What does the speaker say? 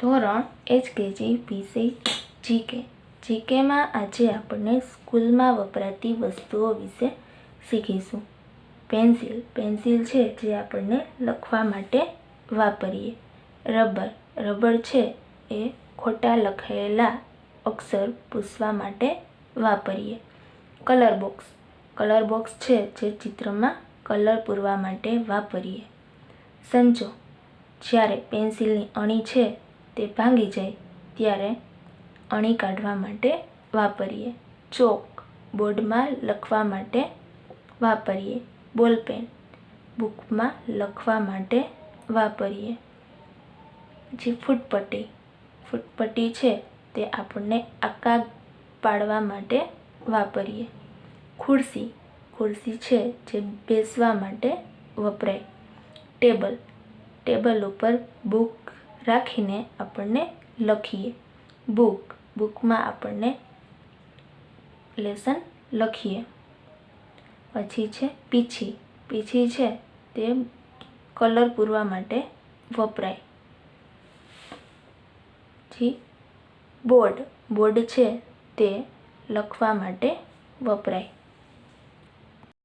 ધોરણ એચકેજી વિષય જીકે. જીકેમાં આજે આપણે સ્કૂલમાં વપરાતી વસ્તુઓ વિશે શીખીશું. પેન્સિલ. પેન્સિલ છે જે આપણને લખવા માટે વાપરીએ. રબર. રબર છે એ ખોટા લખાયેલા અક્ષર પૂસવા માટે વાપરીએ. Colour box. કલર બોક્સ છે જે ચિત્રમાં કલર પૂરવા માટે વાપરીએ. સંચો. જ્યારે પેન્સિલની અણી છે તે ભાંગી જાય ત્યારે અણી કાઢવા માટે વાપરીએ. ચોક બોર્ડમાં લખવા માટે વાપરીએ. બોલપેન બુકમાં લખવા માટે વાપરીએ. પછી ફૂટપટ્ટી ફૂટપટ્ટી છે તે આપણને આકાર પાડવા માટે વાપરીએ. ખુરશી ખુરશી છે જે બેસવા માટે વપરાય. ટેબલ ટેબલ ઉપર બુક રાખીને આપણને લખીએ. બુક બુકમાં આપણને લેસન લખીએ. પછી છે પીછી. પીછી છે તે કલર પૂરવા માટે વપરાય. પછી બોર્ડ બોર્ડ છે તે લખવા માટે વપરાય.